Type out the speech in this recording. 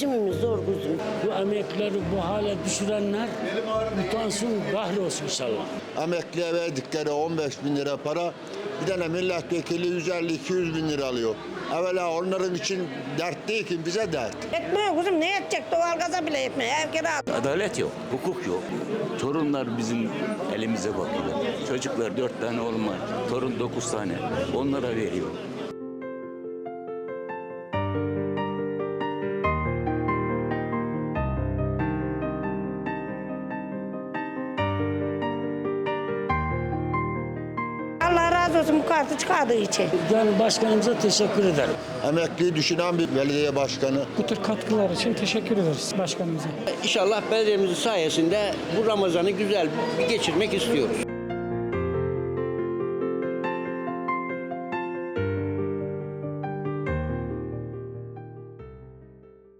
Geçimimiz zor kuzum. Bu emeklileri bu hale düşürenler utansın, kahrolsun inşallah. Emekliye verdikleri 15 bin lira para bir tane milletvekili 150-200 bin lira alıyor. Evvela onların için dert değil ki bize dert. Ekmeği kuzum ne edecek? Doğalgaza bile etmiyor. Ev kira. Adalet yok, hukuk yok. Torunlar bizim elimize bakıyorlar. Çocuklar dört tane oğlum var, torun dokuz tane. Onlara veriyor. Olsun bu kartı çıkardığı için. Ben başkanımıza teşekkür ederim. Emekliyi düşünen bir belediye başkanı. Bu tür katkılar için teşekkür ederiz başkanımıza. İnşallah belediyemizin sayesinde bu Ramazan'ı güzel bir geçirmek istiyoruz.